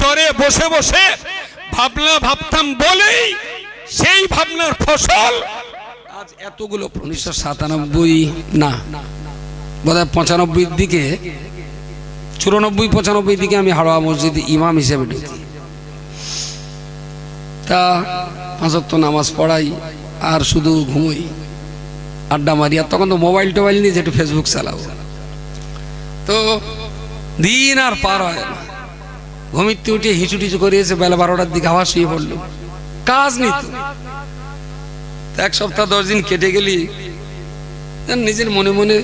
চরে বসে বসে ভাবনা ভাবতাম বলেই সেই ভাবনার ফসল। আজ এতগুলো উনিশশো সাতানব্বই না বোধ হয় পঁচানব্বইয়ের দিকে, চুরানব্বই পঁচানব্বই দিকে আমি হাওড়া মসজিদ ইমাম হিসেবে ঢুকি। তা পাঁচক তো নামাজ পড়াই, আর শুধু ঘুমোই, আড্ডা মারি, আর তখন তো মোবাইল টোবাইল নিয়ে যেটু ফেসবুক চালাবো। তো দিন আর পার হয় না। ঘুমিতে উঠে হিচু টিচু করে এসে বেলা বারোটার দিকে আবার শুয়ে পড়ল। কাজ নেই এক সপ্তাহ, দশ দিন কেটে গেলি। নিজের মনে মনে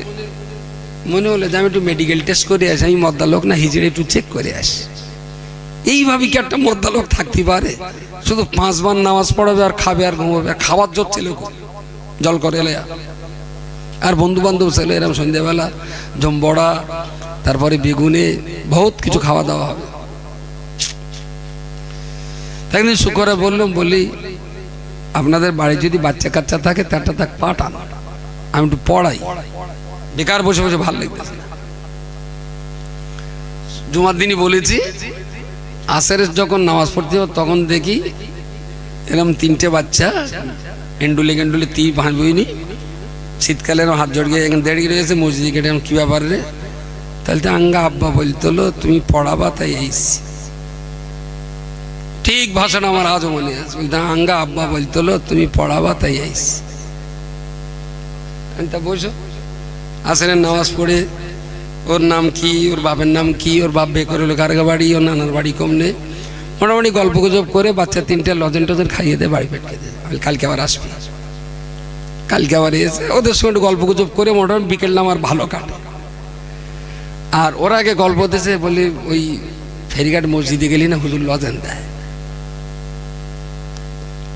মনে হলো যে আমি একটু মেডিকেল টেস্ট করে আসি, আমি মদ্দা লোক না, হিজড়ে একটু চেক করে আসি। এইভাবে কি একটা মদ্দা লোক থাকতে পারে? শুধু পাঁচবার নামাজ পড়াবে আর খাবে আর ঘুমাবে। আর খাবার জোর ছিল। জল করে এলে আর বন্ধু বান্ধব ছেলে এরকম সন্ধ্যাবেলা, জম্বড়া, তারপরে বেগুনে, বহুত কিছু খাওয়া দাওয়া হবে। একদিন শুকরে বললাম, বলি, আপনাদের বাড়ি যদি বাচ্চা কাচ্চা থাকে, তারটা তাক পাঠান, আমি একটু পড়াই। বেকার বসে বসে ভালো লাগতেছে জুমার দিনই বলেছি আসের যখন নামাজ পড়তে হবে তখন দেখি এরকম তিনটে বাচ্চা, এন্ডুলে গেন্ডুলে তি ভাঁজবইনি শীতকালে এরকম হাত জড়িয়ে এখানে দেড়িয়ে রয়েছে, মসজিদে কেটে কি ব্যাপার রে? তাহলে তো আঙ্গা আব্বা বলতলো তুমি পড়াবা, তাই এইছি ঠিক ভাষাটা আমার আজও মনে আছে। আঙ্গা আব্বা বলতলো তুমি পড়াবা তাই আইস। আমি তা বসো। আসেনের নামাজ পড়ে, ওর নাম কি, ওর বাপের নাম কি, ওর বাপ বে করে কারগা বাড়ি, ওর নানার বাড়ি কমনে মোটামুটি গল্প গুজব করে বাচ্চা তিনটে লজেন টজেন খাইয়ে দেয় বাড়ি পেটকে দেয়। আমি কালকে আবার আসবি। কালকে আবার এসে ওদের সঙ্গে গল্প গুজব করে মোটামুটি বিকেলটা আমার ভালো কাটে। আর ওরা আগে গল্প দিয়েছে বলি ওই ফেরিঘাট মসজিদে গেলি না হুজুর লজেন দেয়।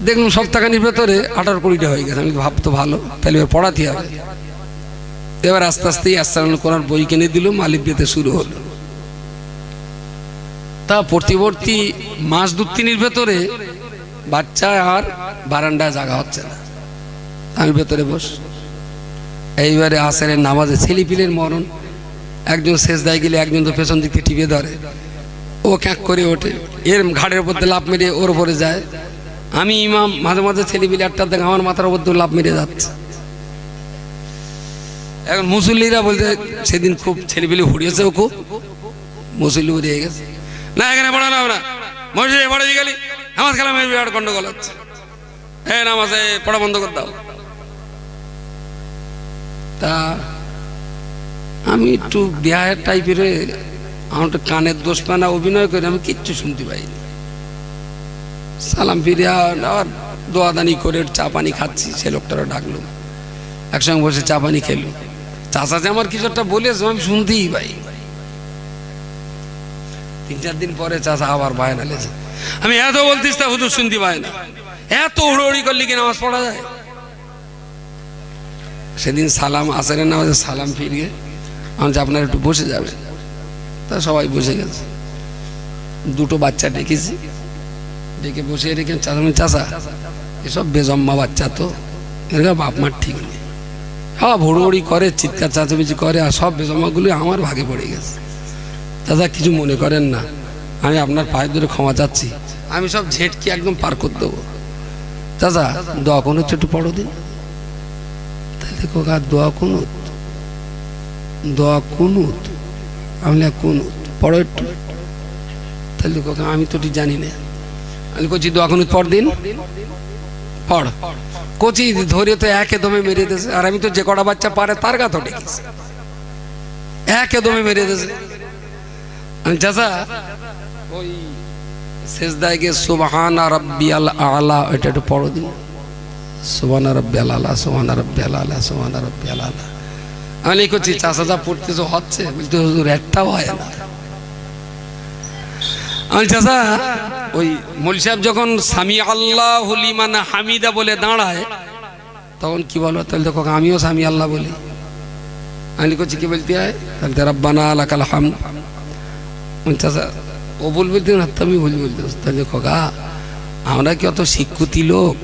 দেখলাম সপ্তাহখানির ভেতরে আঠারো কুড়িটা হয়ে গেছে। আমি ভাবতো ভালো, তাহলে এবার পড়াতে হবে। এবার আস্তে আস্তে আস্তান করার বই কিনে দিল মালিক দিতে শুরু হলো। তা প্রতিবর্তী মাস দু তিনের ভেতরে বাচ্চা আর বারান্দায় জাগা হচ্ছে না। আমি ভেতরে বস। এইবারে আসের নামাজে ছেলিপিলের মরণ, একজন শেষ দায় গেলে একজন তো পেছন দিক টিপে ধরে। ও ক্যাঁক করে ওঠে। এর ঘাড়ের উপর লাভ মেরে ওর উপরে যায়। আমি ইমাম, মাঝে মাঝে ছেলেপিলে একটা দেখে আমার মাথার উপর লাভ মেরে যাচ্ছে। এখন মুসল্লিরা বলছে, সেদিন খুব ছেলেপিলে হুড়িয়েছে খুব মুসল্লি উড়িয়ে গেছে। না, এখানে পড়ানো না। মসজিদে পড়ে গেলি। নামাজ খেলাম বিরাট গন্ডগোল হচ্ছে। হ্যাঁ নামাজে পড়া বন্ধ করে দাও। তা, আমি একটু বিহার টাইপের আমার কানের দোষ পানা অভিনয় করে আমি কিচ্ছু শুনতে পাইনি। সালাম ফিরে আবার দোয়াদানি করে চা পানি খাচ্ছি, সে লোকটারা ডাকলো। একসঙ্গে বসে চা পানি খেলো। চাষা যে আমার কিছু একটা বলেছে, আমি শুনতেই পাই। তিন চার দিন পরে চাষা আবার বায়না লেছে আমি এত বলতিস তা হুজুর শুনতে পাই না। এত হুড়োড়ি করলি কি নামাজ পড়া যায়? সেদিন সালাম আসের নামাজে সালাম ফিরিয়ে আমি আপনার একটু বসে যাবে তা সবাই বসে গেছে। দুটো বাচ্চা ডেকেছি। ডেকে বসে রেখে চাষা চাষা এসব বেজম্মা বাচ্চা তো। এরকম বাপ মার ঠিক নেই। সব হুড়োহুড়ি করে, চিৎকার চাচামেচি করে, আর সব বেজম্মাগুলি আমার ভাগে পড়ে গেছে। দাদা কিছু মনে করেন না। আমি আপনার পায়ের ধরে ক্ষমা চাচ্ছি। আমি সব ঝেটকি একদম পার করে দেবো। দাদা দোয়া কোন একটু পড়ো দিন। তাহলে কোকা দোয়া কুনুত দোয়া কুনুত আমি কুনুত পড়ো একটু। তাহলে কোকা আমি তো ঠিক জানি না। আমি কচি দোয়া কুনুত পড় দিন। পড় কচি ধরে তো একে দমে মেরে দিয়েছে। আর আমি তো যে কটা বাচ্চা পারে, তার গা তো ডেকেছি একে দমে মেরে দিয়েছে। আমি, চাচা, ওই আলা একটু দিন। আমি করছি চাষা যা পড়তেছে, হচ্ছে। একটাও হয় না। আমি ওই মৌল সাহেব যখন স্বামী আল্লাহ হলিমান হামিদা বলে দাঁড়ায়, তখন কি বলো, তাহলে দেখো, আমিও স্বামী আল্লাহ বলি। আমি করছি কি বলতে হয়? রব্বানা আলাকাল হাম। চাষা ও বলবে তো না তুমি ভুল বলতে তাহলে আমরা কি অত শিক্ষিতি লোক?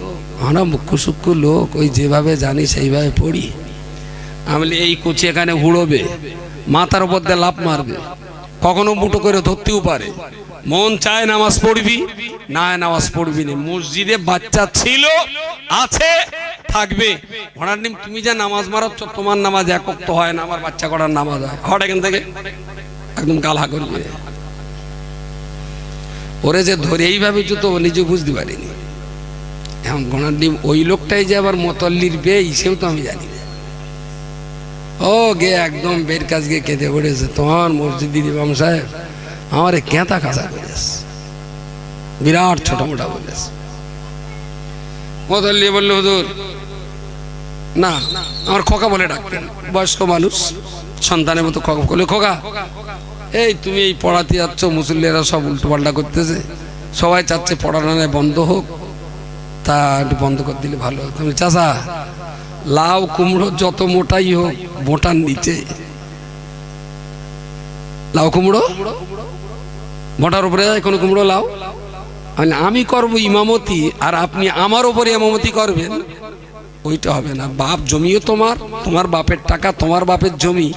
আমরা মুখ্য সূক্ষ্ম লোক, ওই যেভাবে জানি সেইভাবে পড়ি। আমি এই কুচি এখানে হুড়োবে, মাথার উপর দিয়ে লাভ মারবে। কখনো মুটো করে ধরতেও পারে। মন চায় নামাজ পড়বি না নামাজ পড়বি না। মসজিদে বাচ্চা ছিল, আছে, থাকবে। ঘোড়ার নিম তুমি যা নামাজ মারাচ্ছ, তোমার নামাজ একক তো হয় না, আমার বাচ্চা করার নামাজ হয়। হট এখান থেকে একদম গালা করবে। ওরে যে ধরে এইভাবে তো নিজে বুঝতে পারিনি। এখন ঘোড়ার ডিম, ওই লোকটাই যে আবার মতল্লির বেই, সেও তো আমি জানি। ও গে একদম বের কাজ গিয়ে কেঁদে পড়েছে। তোমার মসজিদ বাম সাহেব, আমার কেঁতা কাঁচা করেছে বিরাট ছোট মোটা বলেছে। মতল্লি বলল, হুজুর, না, আমার খোকা বলে ডাকতেন। বয়স্ক মানুষ, সন্তানের মতো খোকা। বলে, খোকা, এই তুমি এই পড়াতে যাচ্ছ, মুসল্লিরা সব উল্টোপাল্টা করতেছে। সবাই চাচ্ছে পড়ানো বন্ধ হোক। তা একটু বন্ধ করে দিলে ভালো হতো। আমি চাষা লাউ, কুমড়ো, যত মোটাই হোক, মোটার নিচে। লাউ, কুমড়ো? মোটার উপরে যায়, কোনো কুমড়ো, লাউ? মানে আমি করব ইমামতি, আর আপনি আমার উপরে ইমামতি করবেন, ওইটা হবে না। বাপ জমিও তোমার তোমার বাপের টাকা, তোমার বাপের জমি।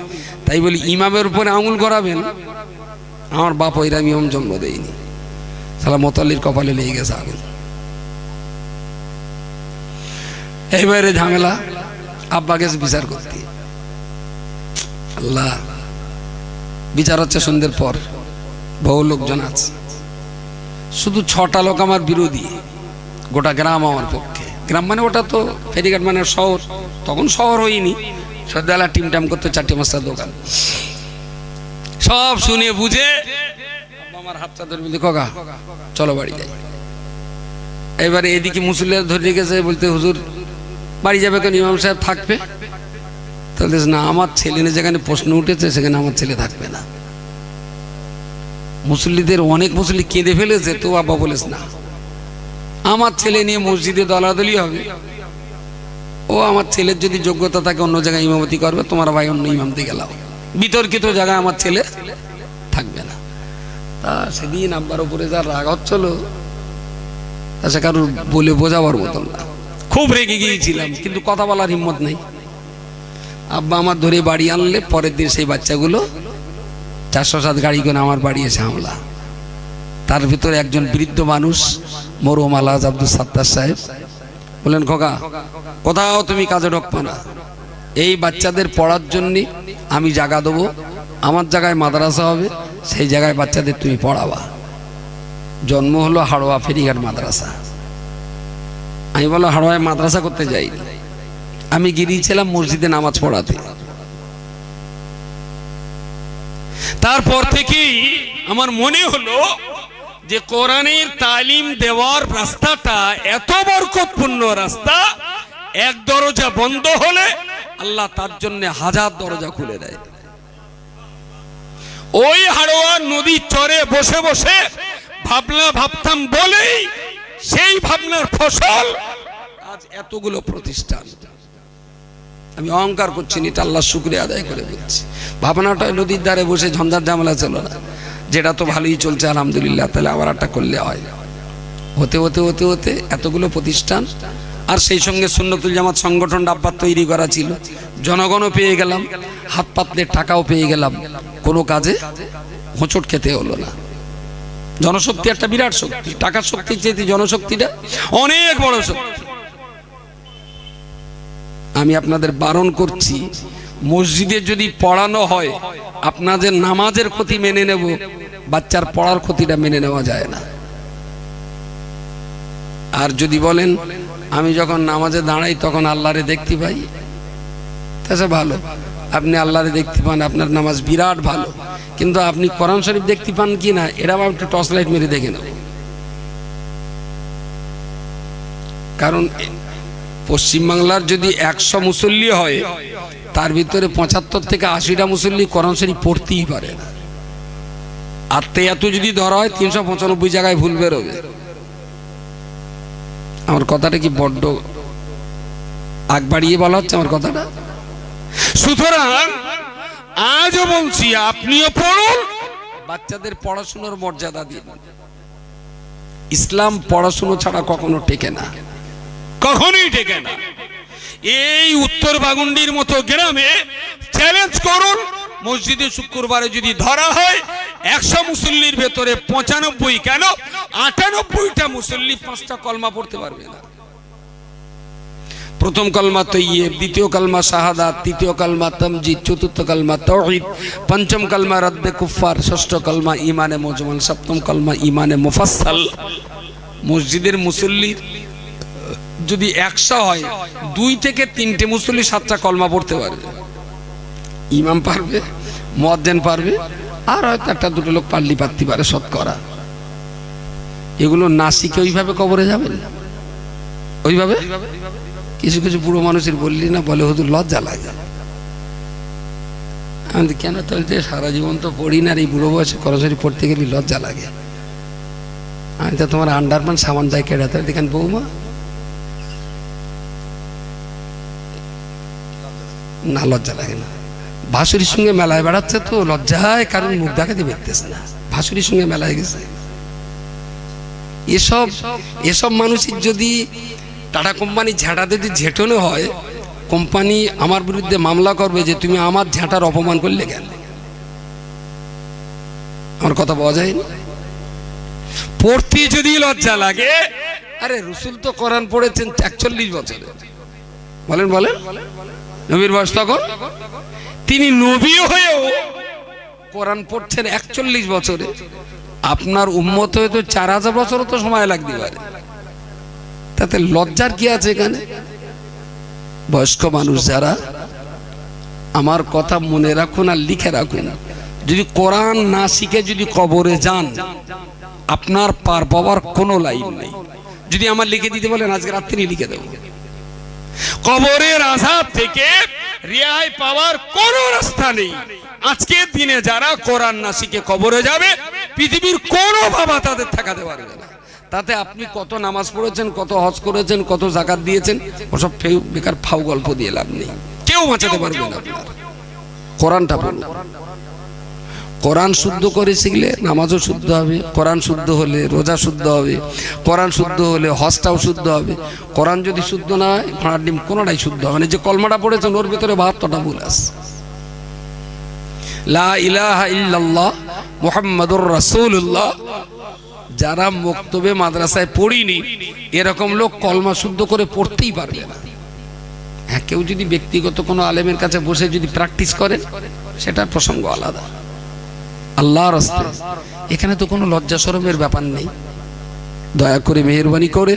তাই বলি, ইমামের উপরে আঙুল করাবেন আমার বাপ ওইরাম ইমাম জন্ম দেয়নি। সালা মতাল্লির কপালে লেগে গেছে আগুন এইবারে ঝামেলা। আব্বা গেছে বিচার করতে। আল্লাহ, বিচার হচ্ছে সন্ধ্যের পর। বহু লোকজন আছে। শুধু ছটা লোক আমার বিরোধী, গোটা গ্রাম আমার পক্ষে। গ্রাম মানে ওটা তো ফেরিঘাট মানে শহর, তখন শহর হয়নি। সন্ধ্যাবেলা টিম টাম করতে, চারটে মাস্টার দোকান। সব শুনে বুঝে আমার হাত চাদর বলতে কগা চলো বাড়ি যাই। এবারে এদিকে মুসল্লিরা ধরে গেছে বলতে হুজুর বাড়ি যাবে কেন? ইমাম সাহেব থাকবে। তাহলে না, আমার ছেলে যেখানে প্রশ্ন উঠেছে, সেখানে আমার ছেলে থাকবে না। মুসল্লিদের অনেক মুসল্লি কেঁদে ফেলেছে, তো বাবা বলেছ না। আমার ছেলে নিয়ে মসজিদে দলাদলি হবে। ও আমার ছেলের যদি যোগ্যতা থাকে, অন্য জায়গায় ইমামতি করবে, তোমার ভাই অন্য ইমামতি গেলাও বিতর্কিত জায়গায় আমার ছেলে থাকবে না। তা সেদিন আব্বার উপরে যা রাগ হচ্ছিল, তা সে কারোর বলে বোঝাবার মতন না। খুব রেগে গিয়েছিলাম, কিন্তু কথা বলার হিম্মত নেই। আব্বা আমার ধরে বাড়ি আনলে, পরের দিন সেই বাচ্চাগুলো চারশো সাত গাড়ি করে আমার বাড়ি এসে হামলা। তার ভিতরে একজন বৃদ্ধ মানুষ মরুম আলাজ আব্দুল সাত্তার সাহেব। বললেন, খোকা, কোথাও তুমি কাজে ঢোকবো না। এই বাচ্চাদের পড়ার জন্য আমি জায়গা দেবো, আমার জায়গায় মাদ্রাসা হবে, সেই জায়গায় বাচ্চাদের তুমি পড়াবা। জন্ম হলো হাড়োয়া ফেরিঘাট মাদ্রাসা। আমি বলো হাড়োয়ায় মাদ্রাসা করতে যাই। আমি গিয়েছিলাম মসজিদে নামাজ পড়াতে। তারপর থেকেই আমার মনে হলো যে কোরআনের তালিম দেওয়ার রাস্তাটা এত বরকতপূর্ণ রাস্তা, এক দরজা বন্ধ হলে আল্লাহ তার জন্য হাজার দরজা খুলে দেয়। ওই হাড়োয়া নদীর চরে বসে বসে ভাবনা ভাবতাম বলেই সেই ভাবনার ফসল। আজ এতগুলো প্রতিষ্ঠান। আমি অহংকার করছি না, এটা আল্লাহ শুক্রিয়া আদায় করে দিচ্ছি। ভাবনাটা নদীর ধারে বসে ঝঞ্ঝার ঝামেলা ছিল না। যেটা তো ভালোই চলছে আলহামদুলিল্লাহ তাহলে আবার একটা করলে হয়। হতে হতে হতে হতে এতগুলো প্রতিষ্ঠান আর সেই সঙ্গে সুন্নতুল জামাত সংগঠন ডাব্বার তৈরি করা ছিল। জনগণও পেয়ে গেলাম হাত পাতলে টাকাও পেয়ে গেলাম। কোনো কাজে হোঁচট খেতে হলো না। জনশক্তি একটা বিরাট শক্তি, টাকার শক্তির চেয়ে জনশক্তিটা, অনেক বড় শক্তি। আমি আপনাদের বারণ করছি, মসজিদে যদি পড়ানো হয় আপনাদের নামাজের ক্ষতি মেনে নেব, বাচ্চার পড়ার ক্ষতিটা মেনে নেওয়া যায় না। আর যদি বলেন, আমি যখন নামাজে দাঁড়াই, তখন আল্লাহরে দেখতে পাই তাছে ভালো। আপনি আল্লাহরে দেখতে পান, আপনার নামাজ বিরাট ভালো। কিন্তু আপনি কোরআন শরীফ দেখতে পান কি না এরা একটু টর্চ লাইট মেরে দেখে নেব। কারণ পশ্চিমবাংলার যদি একশো মুসল্লি হয়, তার ভিতরে পঁচাত্তর থেকে আশিটা মুসল্লি কোরআন শরীফ পড়তেই পারে না। আর এত যদি ধরা হয়, তিনশো পঁচানব্বই জায়গায় ভুল বেরোবে। আমার কথাটা কি বড্ড আগ বাড়িয়ে বলা হচ্ছে আমার কথাটা? সুতরাং আজও বলছি আপনিও পড়ুন। বাচ্চাদের পড়াশোনার মর্যাদা দিন। ইসলাম পড়াশুনো ছাড়া কখনো টেকে না। কখনোই টেকে না। এই উত্তর বাগুন্ডির মতো গ্রামে চ্যালেঞ্জ করুন। মসজিদে শুক্রবারে যদি ধরা হয় একশো মুসল্লির ভেতরে পঁচানব্বই কেন? আটানব্বইটা মুসল্লি পাঁচটা কলমা পড়তে পারবে না। প্রথম কলমা তৈয়ব, দ্বিতীয় কলমা শাহাদাত, তৃতীয় কলমা তমজিদ, চতুর্থ কলমা তৌহিদ, পঞ্চম কলমা রদ্দে কুফার ষষ্ঠ কলমা ইমানে মজমান সপ্তম কলমা ইমানে মুফাসসাল। মসজিদের মুসল্লির যদি একশো হয়, দুই থেকে তিনটে মুসল্লি সাতটা কলমা পড়তে পারবে। ইমাম পারবে মজ্জেন পারবে, আর হয়তো একটা দুটো লোক পাল্লি পাত্তি পারে শতকরা। এগুলো না শিখে ওইভাবে কবরে যাবেন? ওইভাবে? কিছু কিছু বুড়ো মানুষের বললি না, বলে, হুজুর, লজ্জা লাগে। আমি কেন তো যে সারা জীবন তো পড়ি না এই বুড়ো বয়সে করসরি পড়তে গেলে লজ্জা লাগে। আমি তো তোমার আন্ডারম্যান সামান যাই কেড়াতে দেখেন বৌমা। না, লজ্জা লাগে না। ভাসুরির সঙ্গে মেলায় বেড়াচ্ছে তো, লজ্জায় কারণ মুখ দেখাতে দেখতেছে না। ভাসুরির সঙ্গে মেলায় গেছে। এসব এসব মানুষের যদি টাটা কোম্পানি ঝাঁটা যদি ঝেঁটানো হয়, কোম্পানি আমার বিরুদ্ধে মামলা করবে যে তুমি আমার ঝাঁটার অপমান করলে কেন? আমার কথা পাওয়া যায় না পড়তে যদি লজ্জা লাগে, আরে রসুল তো কোরআন পড়েছেন একচল্লিশ বছরে। বলেন বলেন। নবীর বয়স তখন? তিনি নবী হয়েও কোরআন পড়ছেন একচল্লিশ বছরে। আপনার উম্মত হয়ে তো চার হাজার বছরও তো সময় লাগতে পারে। তাতে লজ্জার কি আছে এখানে? বয়স্ক মানুষ যারা, আমার কথা মনে রাখুন আর লিখে রাখুন। যদি কোরআন না শিখে যদি কবরে যান, আপনার পার পাওয়ার কোনো লাইন নেই। যদি আমার লিখে দিতে বলেন, আজকে রাত্রি লিখে দেবো। কবরের আজাব থেকে রেহাই পাওয়ার কোনো রাস্তা নেই। আজকের দিনে যারা কোরআন না শিখে কবরে যাবে, পৃথিবীর কোনো বাবা তাদের ঠেকাতে পারবে না। তাতে আপনি কত নামাজ পড়েছেন, কত হজ করেছেন, কত জাকাত দিয়েছেন, ওসব বেকার, ফাউ গল্প দিয়ে লাভ নেই। কেউ বাঁচাতে পারবে না। কোরআনটা বলুন কোরআন শুদ্ধ করে শিখলে নামাজও শুদ্ধ হবে, কোরআন শুদ্ধ হলে রোজা শুদ্ধ হবে, কোরআন শুদ্ধ হলে হজটাও শুদ্ধ হবে। কোরআন যদি শুদ্ধ না হয়, ভাড়ার ডিম কোনোটাই শুদ্ধ হবে না। যে কলমাটা পড়েছেন, ওর ভিতরে বাহাত্তরটা ভুল আছে। লা ইলাহা ইল্লাল্লাহ মুহাম্মাদুর রাসূলুল্লাহ। যারা মক্তবে মাদ্রাসায় পড়িনি, এরকম লোক কলমা শুদ্ধ করে পড়তেই পারবে না। হ্যাঁ কেউ যদি ব্যক্তিগত কোনো আলেমের কাছে বসে যদি প্র্যাকটিস করেন সেটার প্রসঙ্গ আলাদা। আল্লাহর রাস্তে। এখানে তো কোনো লজ্জা সরমের ব্যাপার নেই। দয়া করে মেহরবানি করে।